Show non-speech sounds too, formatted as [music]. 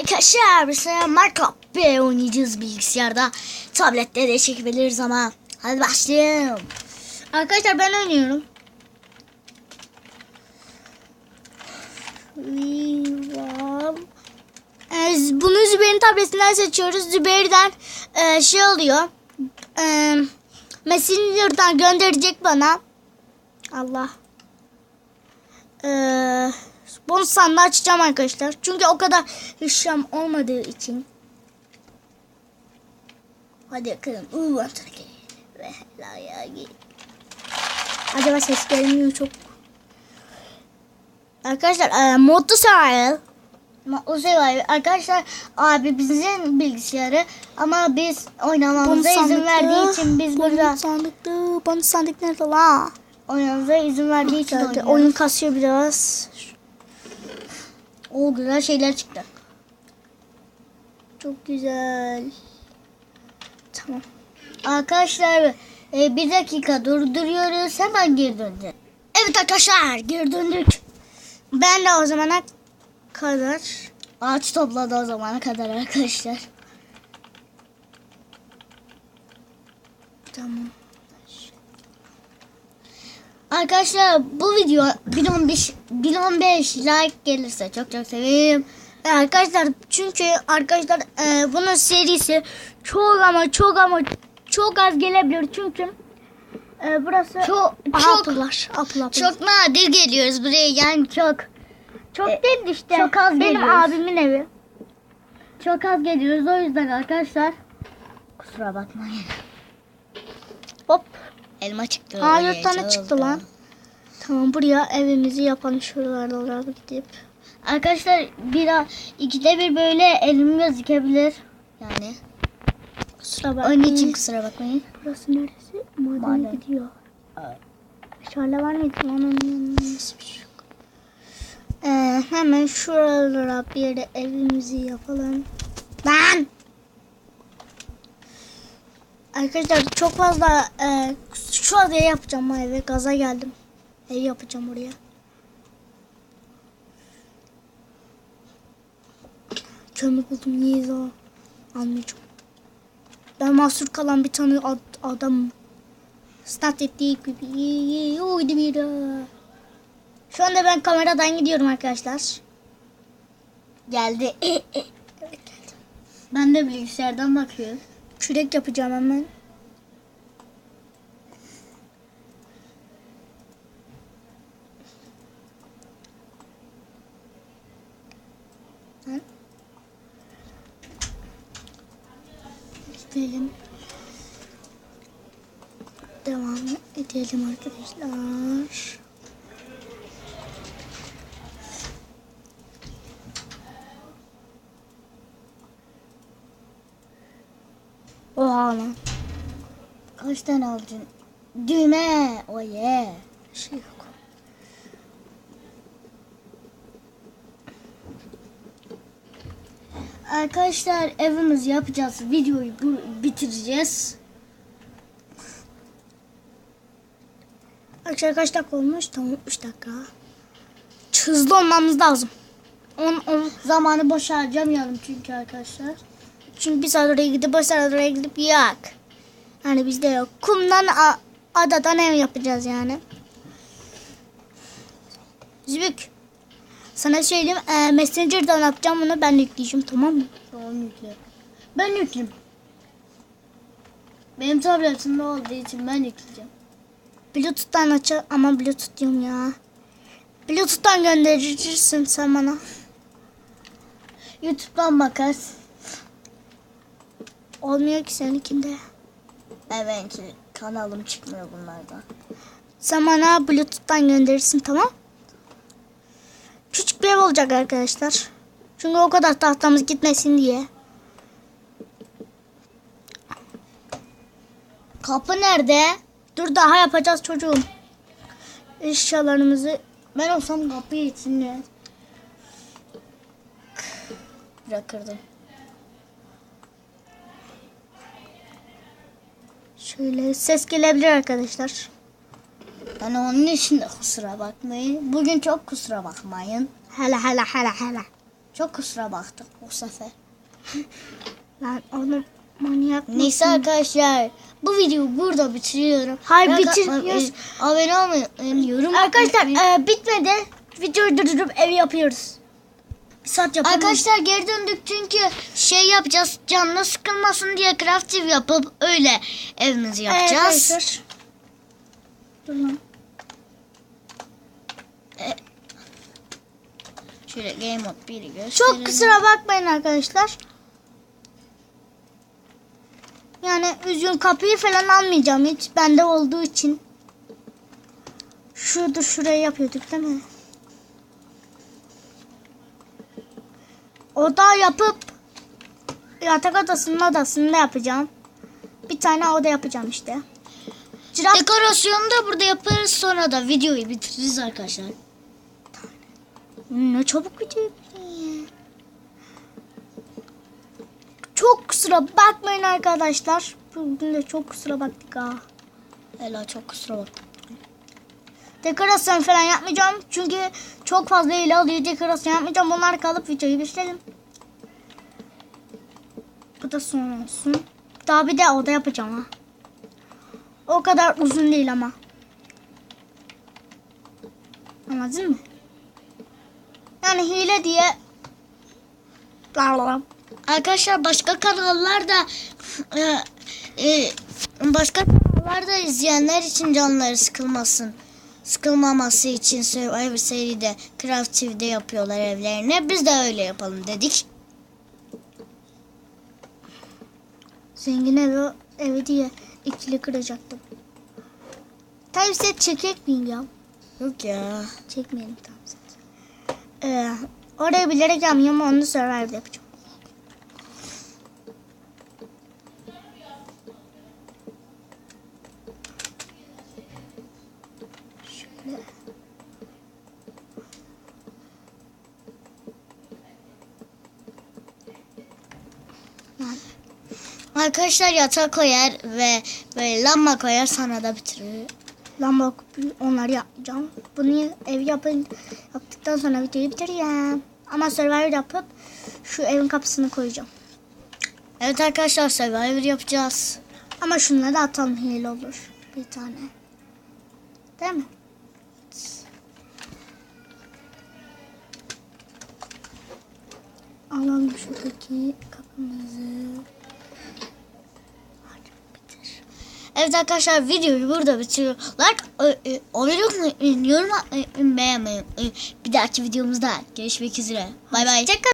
Arkadaşlar sana Minecraft oynayacağız bilgisayarda. Tablette de çekebiliriz ama. Hadi başlayalım. Arkadaşlar ben oynuyorum. Ee, bunu Zübeyir'in tabletinden seçiyoruz. Zübeyir'den e, şey oluyor. E, Messenger'dan gönderecek bana. Allah. Eee bonus sandığı açacağım arkadaşlar. Çünkü o kadar işlem olmadığı için. Hadi bakalım. Antarkya. Ve la ya gel. Acaba ses gelmiyor çok. Arkadaşlar e, Mutlu Sahil. Mutlu Sahil. Arkadaşlar abi bizim bilgisayarı ama biz oynamamıza izin verdiği için biz burada Bonus sandıktı. Bonus sandık nerede la? oynamamıza izin verdiği için oynuyoruz. Oyun kasıyor biraz. O güzel şeyler çıktı. Çok güzel. Tamam. Arkadaşlar e, bir dakika durduruyoruz hemen geri döneceğiz. Evet arkadaşlar geri döndük. Ben de o zamana kadar Ağaç topladı o zamana kadar arkadaşlar. tamam. Arkadaşlar bu video 1015 1015 like gelirse çok çok sevinirim. Arkadaşlar çünkü arkadaşlar e, bunun serisi çok ama çok ama çok az gelebilir çünkü e, burası Çok çok apılar, apıl, apıl. çok nadir geliyoruz buraya yani çok çok e, değil de işte çok az benim geliyoruz. abimin evi. çok az geliyoruz o yüzden arkadaşlar kusura bakmayın. Hop. Elma çıktı. Dört tane çıktı lan. Tamam buraya evimizi yapalım şuralarda oraya gidip. Arkadaşlar bir ikide bir böyle elim gözükebilir. Yani Kusura onun bakmayın. için kusura bakmayın. Burası neresi? Madene Maden. gidiyor. Evet. Şöyle var mıydı? Onun şey yok. Ee, hemen şuralara bir yere evimizi yapalım. Ben. Arkadaşlar çok fazla e, şu adaya yapacağım o eve. Gaza geldim. Ev yapacağım oraya. Kömür buldum. Niye o? Almayacağım. Ben mahsur kalan bir tane ad, adam. Start ettik gibi. Uydu bir Şu anda ben kameradan gidiyorum arkadaşlar. Geldi. [laughs] ben de bilgisayardan bakıyorum. Kürek yapacağım hemen. Gidelim. Devam edelim arkadaşlar. Oha lan. Kaç tane aldın? Düğme. Oh yeah. Şey yok. Arkadaşlar evimizi yapacağız. Videoyu bitireceğiz. Arkadaşlar kaç dakika olmuş? Tamam 3 dakika. Hızlı olmamız lazım. 10 10 Zamanı boş harcamayalım çünkü arkadaşlar. Çünkü saat oraya gidip bir saat oraya gidip yak. Yani bizde yok. Kumdan adadan ev yapacağız yani. Zübük. Sana söyleyeyim. E, Messenger'dan atacağım bunu ben yükleyeceğim tamam mı? Tamam yükle. Ben yükleyeyim. Benim tabletimde olduğu için ben yükleyeceğim. Bluetooth'tan aç ama Bluetooth diyorum ya. Bluetooth'tan gönderirsin sen bana. YouTube'dan bakarsın. Olmuyor ki seninkinde. Evet kanalım çıkmıyor bunlardan. Bana Bluetooth'tan gönderirsin tamam? Küçük bir ev olacak arkadaşlar. Çünkü o kadar tahtamız gitmesin diye. Kapı nerede? Dur daha yapacağız çocuğum. Eşyalarımızı Ben olsam kapıyı içinde bırakırdım. Şöyle ses gelebilir arkadaşlar. Yani onun için de kusura bakmayın. Bugün çok kusura bakmayın. Hala hala hala hala. Çok kusura baktık bu sefer. [laughs] Lan oğlum manyak Neyse mısın? arkadaşlar bu videoyu burada bitiriyorum. Hayır, Like bitirmiyoruz. atmayı, Abone olmayı, unutmayın, yorum Arkadaşlar e, bitmedi. Videoyu durdurup ev yapıyoruz. Saat yapalım. Arkadaşlar geri döndük çünkü şey yapacağız. Canlı sıkılmasın diye crafting yapıp öyle evimizi yapacağız. Arkadaşlar. Dur lan. Şöyle game mode 1'i gösterelim. Çok kusura bakmayın arkadaşlar. Yani üzgün kapıyı falan almayacağım hiç bende olduğu için. Şurada şuraya yapıyorduk değil mi? Oda yapıp yatak odasının odasında yapacağım. Bir tane oda yapacağım işte. Ciraf Dekorasyonu da burada yaparız sonra da videoyu bitiririz arkadaşlar. Ne çabuk bitiyor. Çok kusura bakmayın arkadaşlar. Bugün de çok kusura baktık ha. Ela çok kusura bak. Dekorasyon falan yapmayacağım. Çünkü çok fazla ile alıyor. Dekorasyon yapmayacağım. Bunlar kalıp videoyu bitirelim. Bu da son olsun. Daha bir de oda yapacağım ha. O kadar uzun değil ama. Anladın mı? Yani hile diye Arkadaşlar başka kanallarda e, e, başka kanallarda izleyenler için canları sıkılmasın. Sıkılmaması için Survivor seride Craftive'de yapıyorlar evlerini. Biz de öyle yapalım dedik. Zengin evi, evi diye ikili kıracaktım. Time set çekecek miyim ya? Yok ya. Çekmeyelim time set. Ee, oraya bilerek yapmıyorum onu Survivor'da yapacağım. Şöyle. Arkadaşlar yatak koyar ve böyle lamba koyar sonra da bitirir. Lamba onları yapacağım. Bunu ev yapın, yaptıktan sonra videoyu bitireceğim. Ama Survivor yapıp şu evin kapısını koyacağım. Evet arkadaşlar Survivor yapacağız. Ama şunları da atalım hile olur. Bir tane. Değil mi? Alalım şuradaki kapımızı. Hadi bitir. Evet arkadaşlar videoyu burada bitiriyorum. Like, e, e, abone olmayı, yorum beğenmeyi. Bir dahaki videomuzda görüşmek üzere. Bay bay.